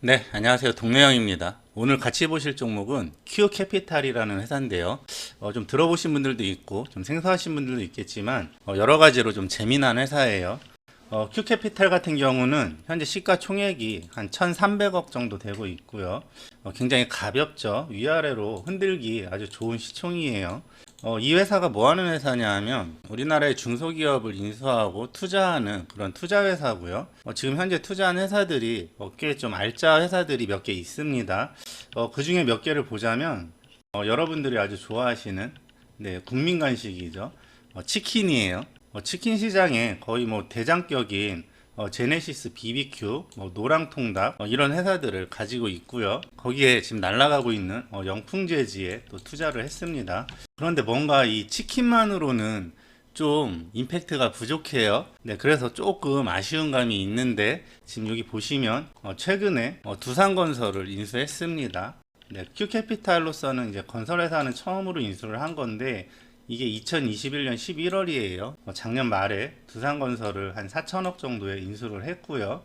네, 안녕하세요. 동래영입니다. 오늘 같이 보실 종목은 큐캐피탈이라는 회사인데요. 어, 좀 들어보신 분들도 있고, 좀 생소하신 분들도 있겠지만, 어, 여러 가지로 좀 재미난 회사예요. 어, 큐캐피탈 같은 경우는 현재 시가총액이 한 1,300억 정도 되고 있고요. 어, 굉장히 가볍죠. 위아래로 흔들기 아주 좋은 시총이에요. 어, 이 회사가 뭐 하는 회사냐 하면 우리나라의 중소기업을 인수하고 투자하는 그런 투자 회사고요. 어, 지금 현재 투자한 회사들이 어깨에 좀 알짜 회사들이 몇 개 있습니다. 어, 그 중에 몇 개를 보자면 어, 여러분들이 아주 좋아하시는 네, 국민 간식이죠. 어, 치킨이에요. 어, 치킨 시장에 거의 뭐 대장격인 어, 제네시스 BBQ, 뭐 노랑통닭 어, 이런 회사들을 가지고 있고요. 거기에 지금 날아가고 있는 어, 영풍 재지에 또 투자를 했습니다. 그런데 뭔가 이 치킨만으로는 좀 임팩트가 부족해요. 네, 그래서 조금 아쉬운 감이 있는데 지금 여기 보시면 어, 최근에 어, 두산건설을 인수했습니다. 네, 큐캐피탈로서는 이제 건설회사는 처음으로 인수를 한 건데 이게 2021년 11월이에요. 작년 말에 두산건설을 한 4천억 정도에 인수를 했고요.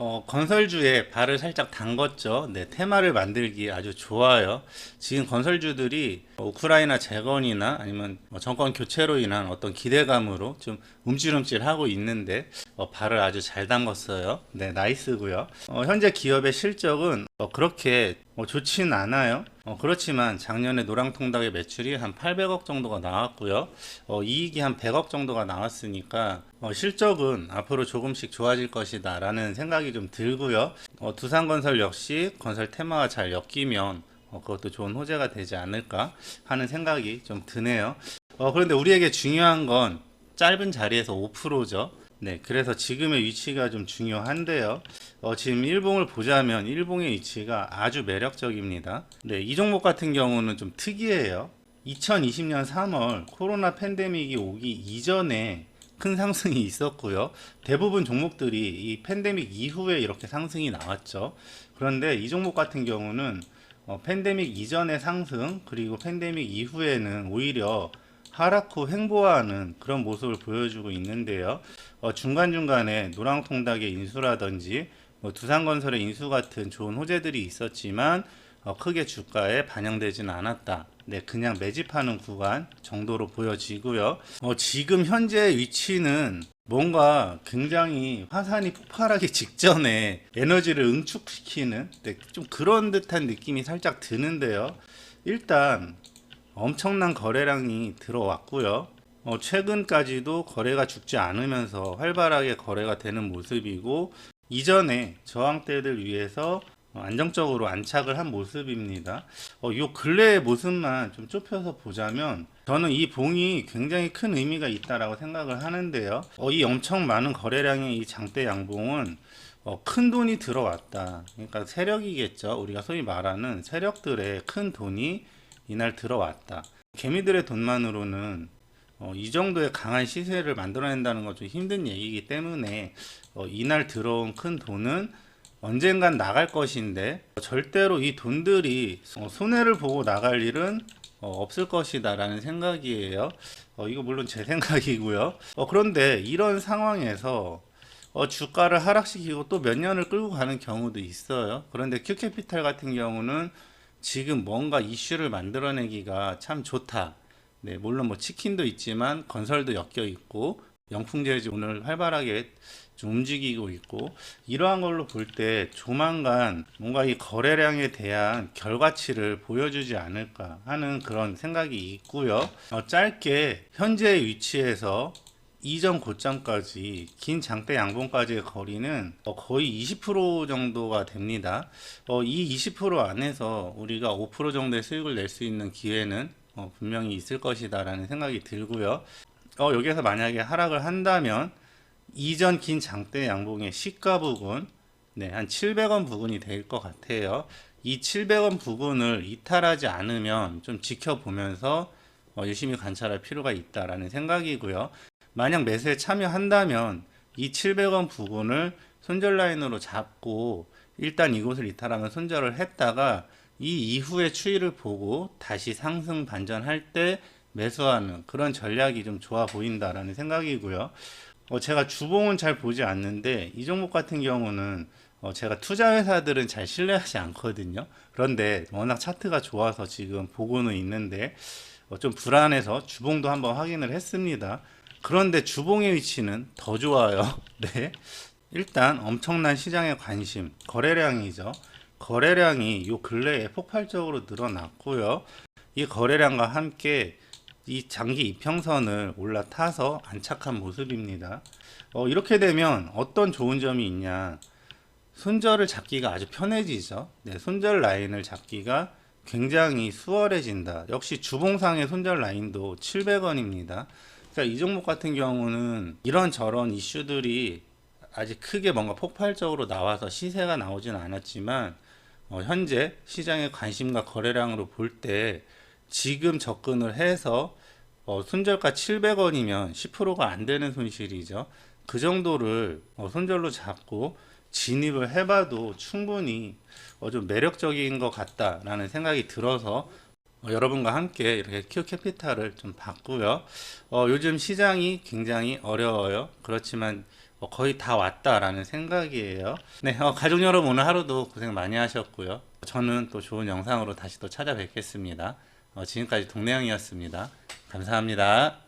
어, 건설주에 발을 살짝 담궜죠. 네, 테마를 만들기 아주 좋아요. 지금 건설주들이 우크라이나 재건이나 아니면 뭐 정권 교체로 인한 어떤 기대감으로 좀 움찔움찔하고 있는데 어, 발을 아주 잘 담궜어요. 네, 나이스고요. 어, 현재 기업의 실적은 어, 그렇게 어, 좋진 않아요. 어, 그렇지만 작년에 노랑통닭의 매출이 한 800억 정도가 나왔고요. 어, 이익이 한 100억 정도가 나왔으니까 어, 실적은 앞으로 조금씩 좋아질 것이다 라는 생각이 좀 들고요. 어, 두산건설 역시 건설 테마와 잘 엮이면 어, 그것도 좋은 호재가 되지 않을까 하는 생각이 좀 드네요. 어, 그런데 우리에게 중요한 건 짧은 자리에서 5%죠. 네, 그래서 지금의 위치가 좀 중요한데요. 어, 지금 일봉을 보자면 일봉의 위치가 아주 매력적입니다. 네, 이 종목 같은 경우는 좀 특이해요. 2020년 3월 코로나 팬데믹이 오기 이전에 큰 상승이 있었고요. 대부분 종목들이 이 팬데믹 이후에 이렇게 상승이 나왔죠. 그런데 이 종목 같은 경우는 어, 팬데믹 이전의 상승 그리고 팬데믹 이후에는 오히려 하락 후 횡보하는 그런 모습을 보여주고 있는데요. 어, 중간중간에 노랑통닭의 인수라든지 뭐 두산건설의 인수 같은 좋은 호재들이 있었지만 어, 크게 주가에 반영되지는 않았다. 네, 그냥 매집하는 구간 정도로 보여지고요. 어, 지금 현재 위치는 뭔가 굉장히 화산이 폭발하기 직전에 에너지를 응축시키는 네, 좀 그런 듯한 느낌이 살짝 드는데요. 일단 엄청난 거래량이 들어왔고요. 어, 최근까지도 거래가 죽지 않으면서 활발하게 거래가 되는 모습이고 이전에 저항대를 위해서 어, 안정적으로 안착을 한 모습입니다. 어, 요 근래의 모습만 좀 좁혀서 보자면 저는 이 봉이 굉장히 큰 의미가 있다라고 생각을 하는데요. 어, 이 엄청 많은 거래량의 이 장대 양봉은 어, 큰 돈이 들어왔다. 그러니까 세력이겠죠. 우리가 소위 말하는 세력들의 큰 돈이 이날 들어왔다. 개미들의 돈만으로는 어, 이 정도의 강한 시세를 만들어낸다는 건 좀 힘든 얘기이기 때문에 어, 이날 들어온 큰 돈은 언젠간 나갈 것인데 절대로 이 돈들이 어, 손해를 보고 나갈 일은 어, 없을 것이다 라는 생각이에요. 어, 이거 물론 제 생각이고요. 어, 그런데 이런 상황에서 어, 주가를 하락시키고 또 몇 년을 끌고 가는 경우도 있어요. 그런데 큐캐피탈 같은 경우는 지금 뭔가 이슈를 만들어내기가 참 좋다. 네, 물론 뭐 치킨도 있지만 건설도 엮여 있고 영풍제지 오늘 활발하게 좀 움직이고 있고 이러한 걸로 볼 때 조만간 뭔가 이 거래량에 대한 결과치를 보여주지 않을까 하는 그런 생각이 있고요. 어, 짧게 현재의 위치에서 이전 고점까지 긴 장대 양봉까지의 거리는 어, 거의 20% 정도가 됩니다. 어, 이20% 안에서 우리가 5% 정도의 수익을 낼 수 있는 기회는 어, 분명히 있을 것이다라는 생각이 들고요. 어, 여기에서 만약에 하락을 한다면 이전 긴 장대 양봉의 시가 부근 네, 한 700원 부근이 될 것 같아요. 이 700원 부근을 이탈하지 않으면 좀 지켜보면서 어, 열심히 관찰할 필요가 있다라는 생각이고요. 만약 매수에 참여한다면 이 700원 부근을 손절 라인으로 잡고 일단 이곳을 이탈하면 손절을 했다가 이 이후의 추이를 보고 다시 상승 반전할 때 매수하는 그런 전략이 좀 좋아 보인다라는 생각이고요. 어, 제가 주봉은 잘 보지 않는데 이 종목 같은 경우는 어, 제가 투자 회사들은 잘 신뢰하지 않거든요. 그런데 워낙 차트가 좋아서 지금 보고는 있는데 어, 좀 불안해서 주봉도 한번 확인을 했습니다. 그런데 주봉의 위치는 더 좋아요. 네. 일단 엄청난 시장의 관심, 거래량이죠. 거래량이 요 근래에 폭발적으로 늘어났고요. 이 거래량과 함께 이 장기 이평선을 올라타서 안착한 모습입니다. 어, 이렇게 되면 어떤 좋은 점이 있냐? 손절을 잡기가 아주 편해지죠. 네, 손절 라인을 잡기가 굉장히 수월해진다. 역시 주봉상의 손절 라인도 700원입니다. 그러니까 이 종목 같은 경우는 이런 저런 이슈들이 아직 크게 뭔가 폭발적으로 나와서 시세가 나오진 않았지만 어, 현재 시장의 관심과 거래량으로 볼 때 지금 접근을 해서 어, 손절가 700원이면 10%가 안 되는 손실이죠. 그 정도를 어, 손절로 잡고 진입을 해봐도 충분히 어, 좀 매력적인 것 같다라는 생각이 들어서 어, 여러분과 함께 이렇게 큐 캐피탈을 좀 봤고요. 어, 요즘 시장이 굉장히 어려워요. 그렇지만 어, 거의 다 왔다라는 생각이에요. 네, 어, 가족 여러분 오늘 하루도 고생 많이 하셨고요. 저는 또 좋은 영상으로 다시 또 찾아뵙겠습니다. 어, 지금까지 동네형이었습니다. 감사합니다.